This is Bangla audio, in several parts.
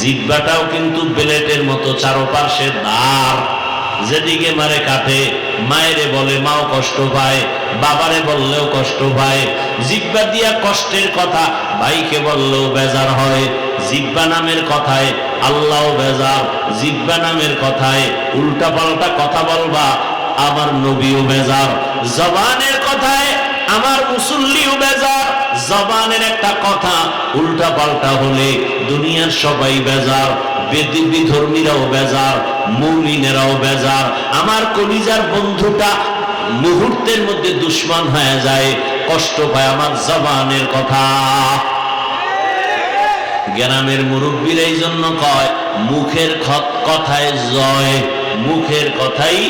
জিব্বাটাও কিন্তু বেলেটের মতো চারোপাশে দাঁড়। যেদিকে মারে কাটে মায়েরে বলে মাও কষ্ট পায়, বাবারে বললেও কষ্ট পায়। জিব্বা দিয়া কষ্টের কথা ভাইকে বললেও বেজার হয়। জিব্বা নামের কথায় আল্লাহ বেজার। জিব্বা নামের কথায় উল্টা পাল্টা কথা বলবা, আমার নবীও বেজার। জবানের কথায় আমার মুসল্লিও বেজার জবানের একটা কথা উল্টা পাল্টা হলে দুনিয়ার সবাই বেজার বেদি বিধর্মীরাও বেজার মৌলিনেরাও বেজার। আমার কলিজার বন্ধুটা মুহূর্তের মধ্যে দুশ্মন হয়ে যায়, কষ্ট পায় আমার জবানের কথা। গ্রামের মুরব্বীর এই জন্য কয়, মুখের কথায় জয়, মুখের কথাই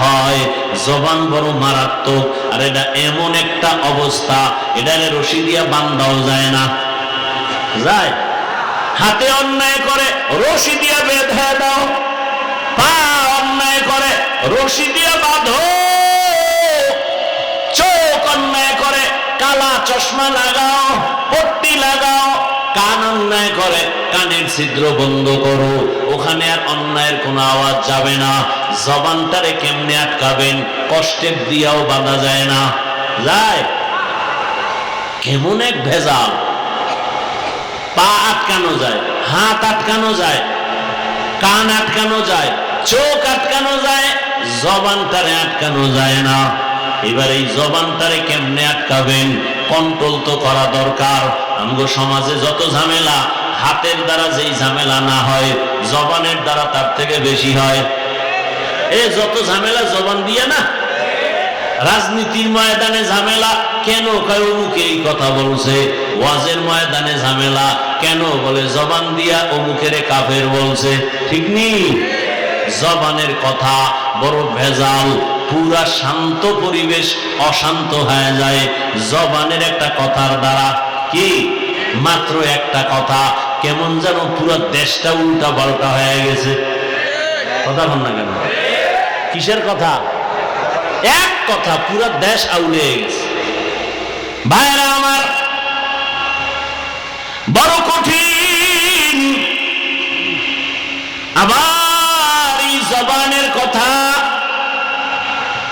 হয় জবান বড় মারাত্মক। আর এটা এমন একটা অবস্থা এটারে রশি দিয়া বান্ধাও যায় না। যায়। হাতে অন্যায় করে, রশি দিয়া বেঁধে দাও। পা অন্যায় করে, রশি দিয়া বাঁধো। চোখ অন্যায় করে, কালা চশমা লাগাও, পট্টি লাগাও। কান অন্যায় করে, কানের ছিদ্র বন্ধ করো। ওখানে আর অন্যায়ের কোনো আওয়াজ যাবে না। জবানটারে কেমনে আটকাবেন? কষ্টের দিয়াও বাঁধা যায় না। যায়। কেমন এক ভেজাল। পা আটকানো যায়, হাত আটকানো যায়, কান আটকানো যায়, চোখ আটকানো যায়, জবানটারে আটকানো যায় না। এবার এই জবানটারে কেমনে আটকাবেন? কন্ট্রোল তো করা দরকার। আমগো সমাজে যত ঝামেলা, হাতের দ্বারা যেই ঝামেলা না হয়, জবানের দ্বারা তার থেকে বেশি হয়। এ যত ঝামেলা, জবান দিয়ে না? রাজনীতির ময়দানে ঝামেলা, কেন কারও মুখে এই কথা বলছে? ওয়াজের ময়দানে ঝামেলা, কেন বলে জবান দিয়া অমুকের কাফের বলছে? ঠিক নেই? জবানের কথা বড় ভেজাল। পুরা শান্ত পরিবেশ অশান্ত হয়ে যায়। জবানের একটা কথার দ্বারা কি? মাত্র একটা কথা, কেমন যেন পুরো দেশটা উল্টা পাল্টা হয়ে গেছে। কথা বল না কেন? কিসের কথা? এক কথা, পুরো দেশ আউলে গেছে। ভাইরা আমার, বড় কঠিন, আবার এই জবানের কথা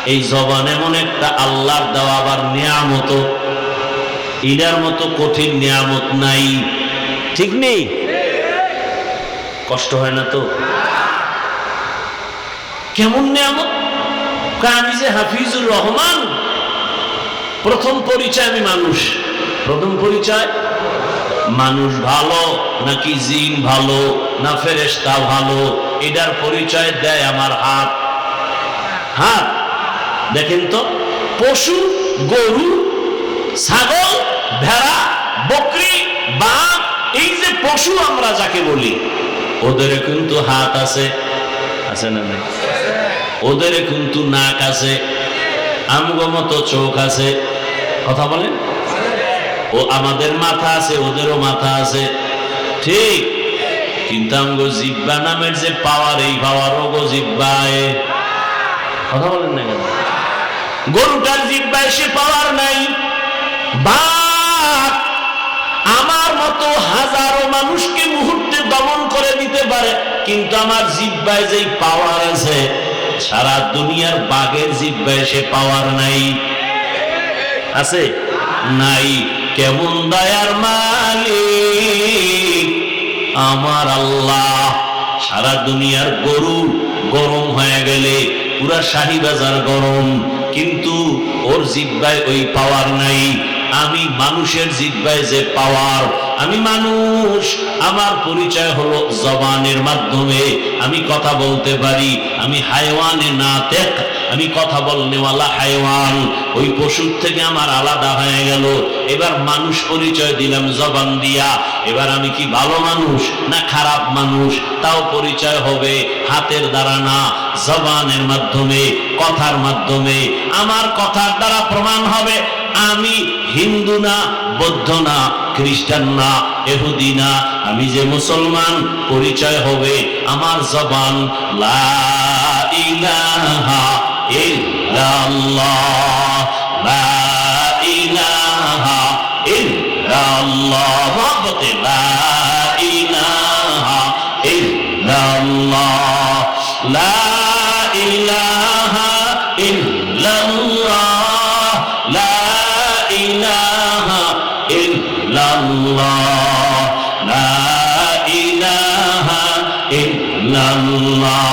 এই জবান এমন একটা আল্লাহর দেওয়া, আবার নিয়ামত ইনার মতো কঠিন নিয়ামত নাই। ঠিক নেই? কষ্ট হয় না তো? কেমন নিয়ামত? আমি যে হাফিজুর রহমান, প্রথম পরিচয় আমি মানুষ। প্রথম পরিচয়, মানুষ ভালো নাকি জিন ভালো না ফেরেস্তা ভালো? এটার পরিচয় দেয় আমার হাত। হাত? দেখেন তো, পশু, গরু, ছাগল, ভেড়া, বকরি, বাঘ, এই যে পশু আমরা যাকে বলি, ওদের কিন্তু হাত আছে আছে না নাই? ওদের কিন্তু নাক আছে, আমগো চোখ আছে, কথা বলেন? ও আমাদের মাথা আছে, ওদেরও মাথা আছে, ঠিক? কিন্তু আমগো জিব্বা নামের যে পাওয়ার এই পাওয়ার ওগো জিব্বায়, কথা বলেন না কেন? গরুটার জিব্বায় সে পাওয়ার নাই। বাঘ আমার মতো হাজারো মানুষকে মুহূর্তে দমন করে দিতে পারে, কিন্তু আমার জিব্বায় যেই পাওয়ার আছে, সারা দুনিয়ার বাঘের জিব্বায় সে পাওয়ার নাই। আছে? নাই। কেমন দয়ার মালিক? আমার আল্লাহ। সারা দুনিয়ার গরু গরম হয়ে গেলে, পুরা শাহী বাজার গরম। কিন্তু ওর জিব্বায় ওই পাওয়ার নাই। আমি মানুষের জিব্বায় যে পাওয়ার আমি মানুষ। আমার পরিচয় হলো জবানের মাধ্যমে। আমি কথা বলতে পারি, আমি হাইওয়ানে না তেক আমি কথা বলনেওয়ালা হাইওয়ান, ওই পশুর থেকে আমার আলাদা হয়ে গেল। এবার মানুষ পরিচয় দিলাম জবান দিয়া। এবার আমি কি ভালো মানুষ না খারাপ মানুষ? তাও পরিচয় হবে হাতের দ্বারা না, জবানের মাধ্যমে, কথার মাধ্যমে। আমার কথার দ্বারা প্রমাণ হবে, আমি হিন্দু না, বৌদ্ধ না, খ্রিস্টান না এহুদি না। আমি যে মুসলমান, পরিচয় হবে আমার জবান। লা ইলাহা ইল্লাল্লাহ লা ইলাহা ইল্লাল্লাহ মহব্বতে লা ইলাহা ইল্লাল্লাহ লা ইলাহা ইল্লাল্লাহ লা ইলাহা ইল্লাল্লাহ লা ইলাহা ইল্লাল্লাহ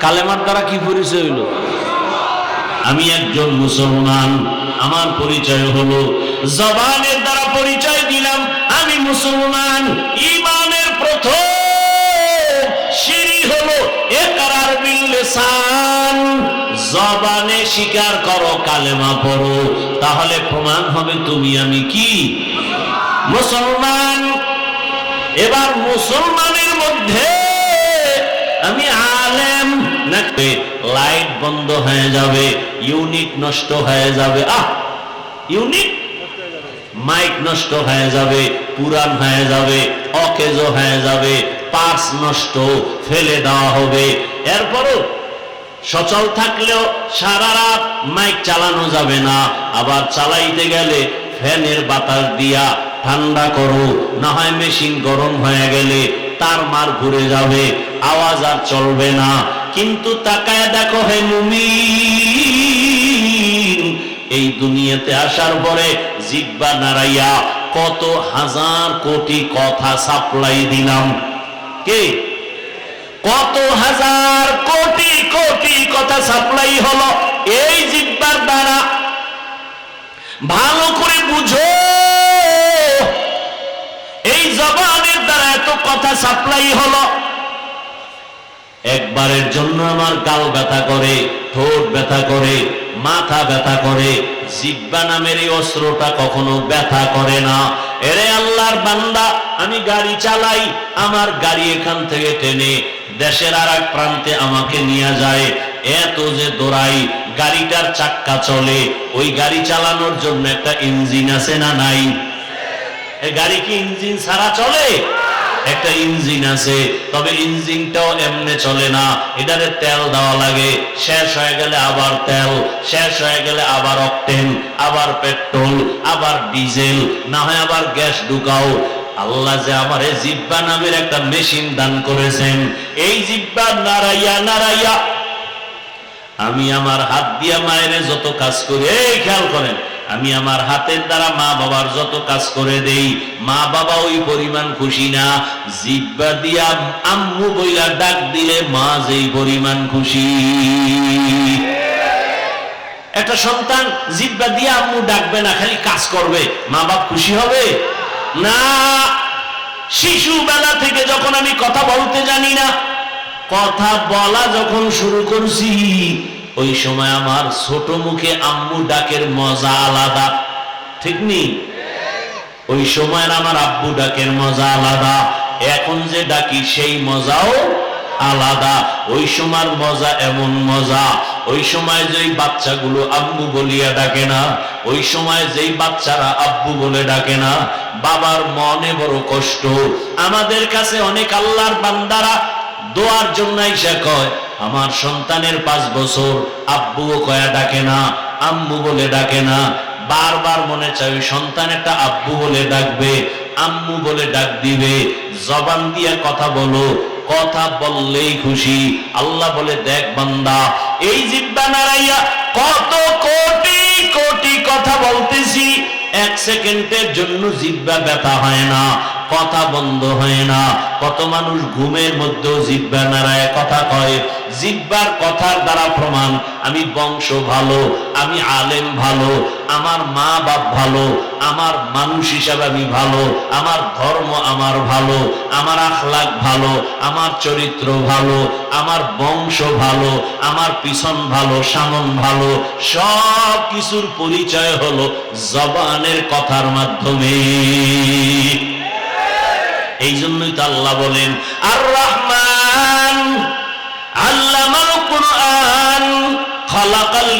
কালেমার দ্বারা কি পরিচয় হইল? আমি একজন মুসলমান, আমার পরিচয় হলো, জবানের দ্বারা পরিচয় দিলাম, আমি মুসলমান, ইমানের প্রথম জবানে স্বীকার করো, কালেমা পড়ো, তাহলে প্রমাণ হবে তুমি আমি কি? মুসলমান। এবার মুসলমানের মধ্যে আমি আলেম। নাকি? লাইট বন্ধ হয়ে যাবে, ইউনিট নষ্ট হয়ে যাবে। আহ! ইউনিট? মাইক নষ্ট হয়ে যাবে পুরান হয়ে যাবে, অকেজ হয়ে যাবে, পার্স নষ্ট ফেলে দেওয়া হবে। এরপরও সচল থাকলেও সারা রাত মাইক চালানো যাবে না। আবার চালাইতে গেলে ফ্যানের বাতাস দিয়া ঠান্ডা করো, না হয় মেশিন গরম হয়ে গেলে তার মার ঘুরে যাবে, আওয়াজ আর চলবে না। কিন্তু তাকায় দেখো হে মুমিন, এই দুনিয়াতে আসার পরে জিব্বা নাড়াইয়া কত হাজার কোটি কথা সাপ্লাই দিলাম। কে? কত হাজার কোটি কোটি কথা সাপ্লাই হলো এই জিব্বার দ্বারা। ভালো করে বুঝো এই জবানের দ্বারা এত কথা সাপ্লাই হলো। একবারের জন্য আমার গাল ব্যথা করে, ঠোঁট ব্যথা করে, মাথা ব্যথা করে, জিব্বা নামের এই অস্ত্রটা কখনো ব্যথা করে না। এরে আল্লাহর বান্দা, আমি গাড়ি চালাই, আমার গাড়ি এখান থেকে টেনে দেশের আর এক প্রান্তে আমাকে নিয়ে যায়। এত যে দৌড়াই, গাড়িটার চাক্কা চলে। ওই গাড়ি চালানোর জন্য একটা ইঞ্জিন আছে না নাই? গাড়ি কি ইঞ্জিন ছাড়া চলে? একটা ইঞ্জিন আছে, তবে ইঞ্জিনটাও এমনে চলে না। এটারে তেল দেওয়া লাগে, শেষ হয়ে গেলে আবার তেল, শেষ হয়ে গেলে আবার অকটেন, আবার পেট্রোল, আবার ডিজেল, না হয় আবার গ্যাস ঢুকাও। আল্লাহ যে আমার এই জিব্বা নামের একটা মেশিন দান করেছেন। এই জিব্বা নারাইয়া নারাইয়া আমি আমার হাত দিয়া মায়ের যত কাজ করি, এই খেয়াল করেন আমি আমার হাতের দ্বারা মা বাবার যত কাজ করে দেই, মা বাবা ওই পরিমাণ খুশি না। জিব্বা দিয়া আম্মু বইলা ডাক দিলে মা যেই পরিমাণ খুশি। একটা সন্তান জিব্বা দিয়ে আম্মু ডাকবে না, খালি কাজ করবে, মা বাপ খুশি হবে? না। শিশু বেলা থেকে যখন আমি কথা বলতে জানি না, কথা বলা যখন শুরু করছি ওই সময় আমার ছোট মুখে আম্মু ডাকের মজা আলাদা। ঠিক নেই ওই সময়ের আমার আব্বু ডাকের মজা আলাদা। এখন যে ডাকি সেই মজাও আলাদা। ওই সময়ের মজা এমন মজা। ওই সময় যেই বাচ্চাগুলো আব্বু বলিয়া ডাকে না, ওই সময় যেই বাচ্চারা আব্বু বলে ডাকে না, বাবার মনে বড় কষ্ট। আমাদের কাছে অনেক আল্লাহর বান্দারা দোয়ার জন্য ইসা কয় আমার সন্তানের পাঁচ বছর আব্বুও কয়া ডাকে না, আম্মু বলে ডাকে না, বারবার মনে চাই সন্তান একটা আব্বু বলে ডাকবে, আম্মু বলে ডাক দিবে, জবান দিয়ে কথা বলো, কথা বললেই খুশি, আল্লাহ বলে দেখ বান্দা, এই জিব্বা নাড়াইয়া কত কোটি কোটি কথা বলতেছি, এক সেকেন্ডের জন্য জিব্বা ব্যথা হয় না, কথা বন্ধ হয় না, কত মানুষ ঘুমের মধ্যেও জিব্বা নাড়ায়, কথা কয় জিব্বার কথার দ্বারা প্রমাণ, আমি বংশ ভালো, আমি আলেম ভালো, আমার মা বাপ ভালো, আমার মানুষ হিসাবে আমি ভালো, আমার ধর্ম আমার ভালো, আমার আখলাক ভালো, আমার চরিত্র ভালো, আমার বংশ ভালো, আমার পিছন ভালো, সামন ভালো সব কিছুর পরিচয় হলো জবানের কথার মাধ্যমে। এই জন্যই তো আল্লাহ বলেন আর রহমান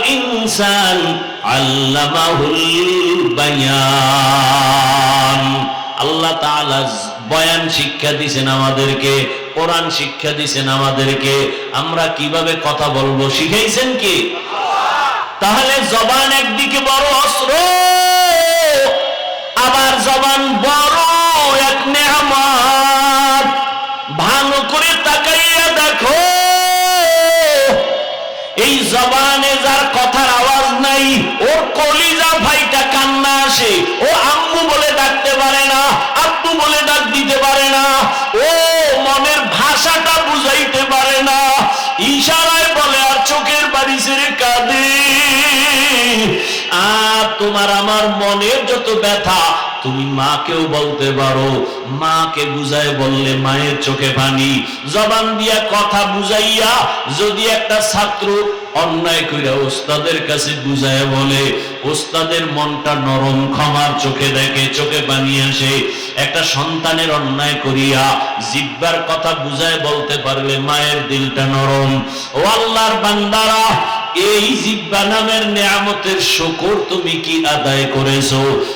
ইনসান আল্লামাহুল বায়ান আল্লাহ তাআলা বয়ান শিক্ষা আমাদেরকে, কোরআন শিক্ষা আমাদেরকে। আমরা কীভাবে কথা বলব, শিখাইছেন কি? তাহলে জবান একদিকে বড় অস্ত্র, আবার জবান বড় এক নেহামাত। ভালো করে তাকাইয়া এই জবানে যার কথার আওয়াজ নাই, ওর কলিজা ভাইটা কান্না আসে। ও আম্মু বলে ডাকতে পারে না, আব্বু বলে ডাক দিতে পারে না, ও মনের ভাষাটা বুঝাইতে পারে না। ইশারায় বলে, আর চোখের বাড়ি ছেড়ে কাঁদে। আর তোমার আমার মনের যত ব্যথা তুমি মাকেও বলতে পারো। মাকে বুঝায় বললে মায়ের চোখে পানি। জবান দিয়া কথা বুঝাইয়া যদি একটা ছাত্র অন্যায় কইরা ওস্তাদের কাছে বুঝায় বলে, ওস্তাদের মনটা নরম, ক্ষমার চোখে দেখে, চোখে পানি আসে। একটা সন্তানের অন্যায় করিয়া জিব্বার কথা বুঝায় বলতে পারলে মায়ের দিলটা নরম। ও আল্লাহর বান্দারা এই জিব্বা নামের নিয়ামতের শুকর তুমি কি আদায় করেছ?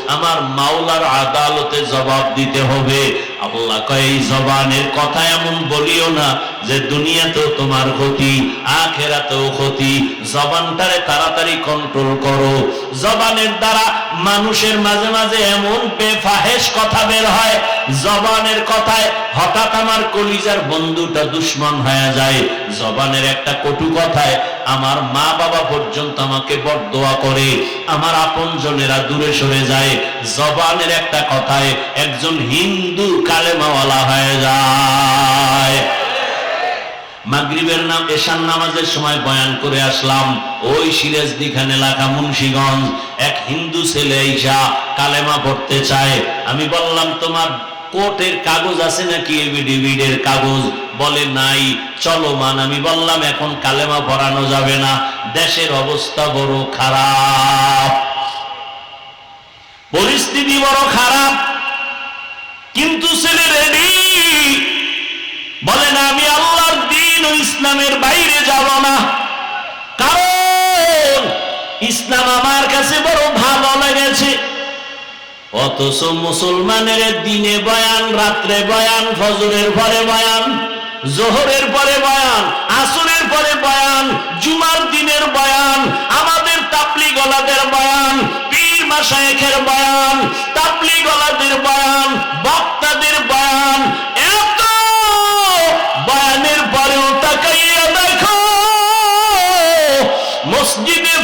আমার মাওলার আদালতে জবাব দিতে হবে। আল্লাহ কয়, এই জবানের কথা এমন বলিও না যে দুনিয়াতেও তোমার ক্ষতি, আখেরাতেও ক্ষতি, জবানটারে তাড়াতাড়ি কন্ট্রোল করো। জবানের দ্বারা মানুষের মাঝে মাঝে এমন বেফাহেশ কথা বের হয়, জবানের কথায় হঠাৎ আমার কলিজার বন্ধুটা দুশ্মন হয়ে যায়। জবানের একটা কটু কথায় আমার মা বাবা পর্যন্ত আমাকে বরদোয়া করে, আমার আপন জনেরা দূরে সরে যায়। জবানের একটা কথায় একজন হিন্দু কালেমাওয়ালা হয়ে যায়। মাগরিবের নাম এশান নামাজের সময় বয়ান করে আসলাম। ওই সিরাজদি খান এলাকা মুন্সিগঞ্জ, এক হিন্দু ছেলে ঈশা কালেমা পড়তে চায়। আমি বললাম, তোমার কোর্টের কাগজ আছে নাকি এভিডেভিডের কাগজ? বলে, নাই চলো মান আমি বললাম, এখন কালেমা পড়ানো যাবে না। দেশের অবস্থা বড় খারাপ। পরিস্থিতি বড় খারাপ। কিন্তু ছেলে ইসলামের বাইরে যাব না। কারণ ইসলাম আমার কাছে বড় ভালো লেগেছে। অথচ মুসলমানের দিনে বয়ান, রাত্রে বয়ান, ফজরের পরে বয়ান, জোহরের পরে বয়ান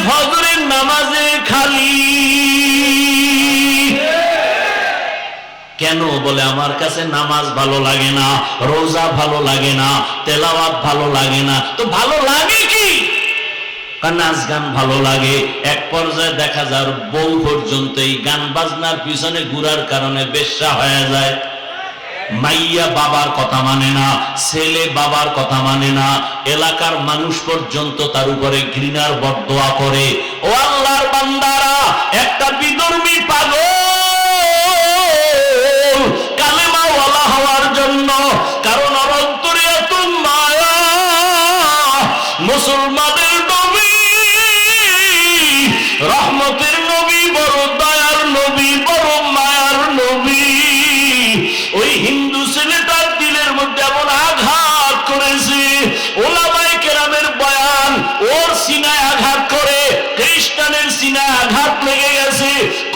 ফজরের নামাজে খালি। কেন বলে আমার কাছে নামাজ ভালো লাগে না, রোজা ভালো লাগে না, তেলাওয়াত ভালো লাগে না, তো ভালো লাগে কি? নাচ গান ভালো লাগে। এক পর্যায়ে দেখা যায় ওর বউ পর্যন্ত এই গান বাজনার পিছনে ঘুরার কারণে বেশ্যা হয়ে যায়। মাইয়া বাবার কথা মানে না, ছেলে বাবার কথা মানে না, এলাকার মানুষ পর্যন্ত তার উপরে ঘৃণার বদোয়া করে। ও আল্লাহর বান্দারা, একটা বিদর্মী পাগল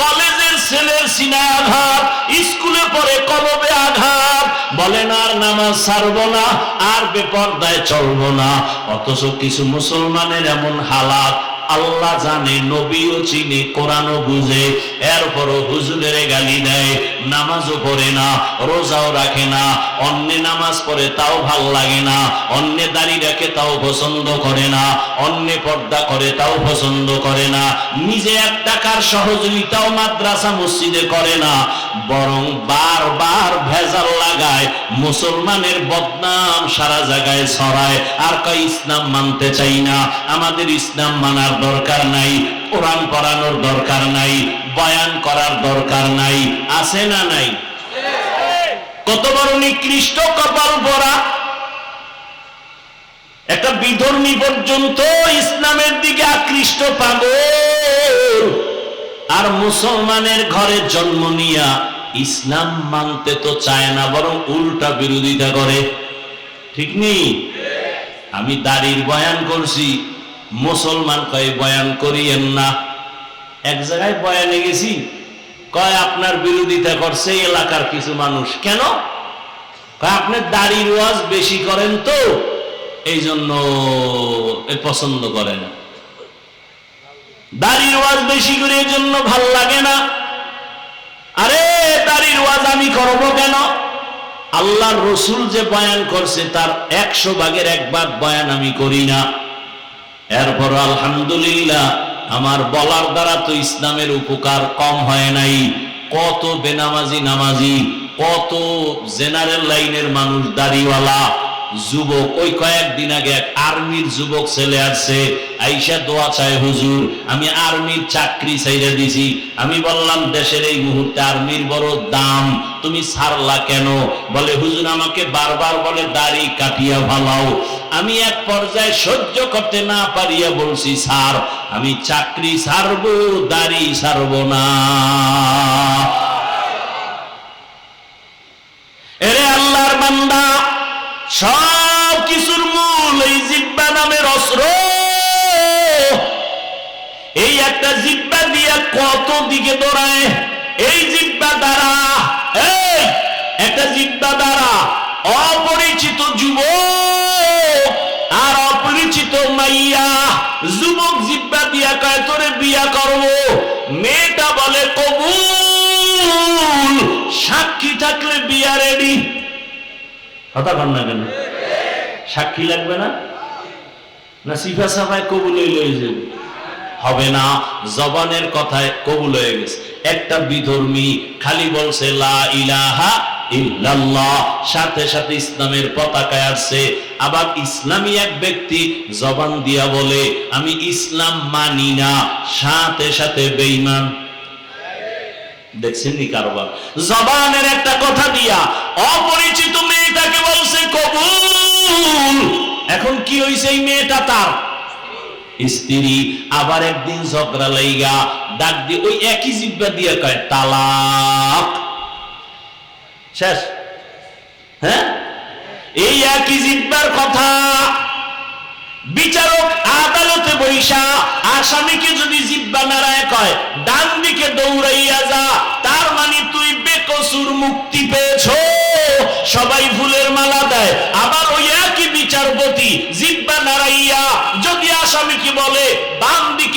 কলেজের ছেলের সিনা আঘাত, স্কুলে পড়ে কলবে আঘাত। বলেন আর নামাজ সারব না, আর বেপর্দায় চলবো না। অথচ কিছু মুসলমানের এমন হালাত আল্লাহ জানে, নবীও চিনে, কোরআনও বুঝে। এরপরও হুজুরের গালি দেয়, নামাজও পড়ে না, রোজাও রাখে না, অন্য নামাজ পড়ে তাও ভালো লাগে না, অন্য দাড়ি রাখে তাও পছন্দ করে না, অন্য পর্দা করে তাও পছন্দ করে না, নিজে এক টাকার সহযোগিতাও মাদ্রাসা মসজিদে করে না, বরং বারবার ভেজাল লাগায় মুসলমানের বদনাম সারা জায়গায় ছড়ায়। আর কয়, ইসলাম মানতে চাই না। আমাদের ইসলাম মানার দরকার নাই, কোরআন পড়ানোর দরকার নাই, বয়ান করার দরকার নাই। আছে না নাই? কত বড় নিকৃষ্ট কপাল পরা একটা বিধর্মী পর্যন্ত ইসলামের দিকে আকৃষ্ট পাগল। আর মুসলমানের ঘরে জন্ম নিয়া ইসলাম মানতে তো চায় না, বরং উল্টা বিরোধিতা করে। ঠিক নেই আমি দাড়ির বয়ান করছি, মুসলমান কয় বয়ান করিয়েন না। এক জায়গায় বয়ানে গেছি, কয় আপনার বিরোধিতা করছে এলাকার কিছু মানুষ। কেন? কয় আপনি দাড়ির ওয়াজ বেশি করেন তো এই জন্য পছন্দ করে না দাড়ির ওয়াজ বেশি করে এই জন্য ভালো লাগে না। আরে দাড়ির ওয়াজ আমি করব কেন? আল্লাহর রসুল যে বয়ান করছে, তার একশো ভাগের এক ভাগ বয়ান আমি করি না। এরপর আলহামদুলিল্লাহ, আমার বলার দ্বারা তো ইসলামের উপকার কম হয় নাই। কত বেনামাজি নামাজি, কত জেনারেল লাইনের মানুষ দাড়িওয়ালা যুবক, ওই কয়েকদিন আগে এক আর্মির যুবক ছেলে আসছে। আইসা দোয়া চায়, হুজুর, আমি আর্মির চাকরি চাইরে দিছি। আমি বললাম, দেশের এই মুহূর্তে আর্মির বড় দাম, তুমি ছাড়লা কেন? বলে, হুজুর, আমাকে বারবার বলে, দাড়ি কাটিয়া ভালাও আমি এক পর্যায়ে সহ্য করতে না পারিয়া বলছি, স্যার, আমি চাকরি ছাড়বো, দাড়ি ছাড়বো না এরে আল্লাহর বান্দা সব কিছুর মূল এই জিব্বা নামের অস্ত্র। এই একটা জিব্বা দিয়া কত দিকে দৌড়ায়? এই জিব্বা দ্বারা একটা জিব্বা দ্বারা অপরিচিত যুবক আর অপরিচিত মাইয়া যুবক জিব্বা দিয়া কয়, তোরে বিয়া করব। মেয়েটা বলে, কবুল, সাক্ষী থাকলে বিয়া রেডি। কথা কন না কেন? সাক্ষী লাগবে না? না সিফা সাফায় কবুল হয়ে হবে না, জবানের কথায় কবুল হয়ে গেছে। একটা বিধর্মী খালি বলছে, লা ইলাহা সাথে সাথে ইসলামের পতাকায় আসছে। আবার ইসলামী এক ব্যক্তি জবান দিয়া বলে, আমি ইসলাম মানি না। সাথে সাথে বেঈমান দেখছেন নি কারবার? জবানের একটা কথা দিয়া, অপরিচিত মেয়েটাকে বলছে, কবুল! এখন কি হইছে এই মেয়েটা তার? স্ত্রী আবার একদিন ঝগড়া লাইগা, ডাক দিয়ে ওই একই জিব্বা দিয়ে কয়, তালাক! শেষ? হ্যাঁ? এই একই জিব্বার কথা বিচারক আদালতে বৈশা, আসামিকে যদি জিব্বা নারায় কয়, ডান দিকে দৌড়াইয়া যা, তার মানে তুই বেকসুর মুক্তি পেয়েছ। সবাই ফুলের মালা দেয়। আবার ওই একই বিচারপতি জিব্বা নারাইয়া যদি আসামিকে বলে, বাম দিকে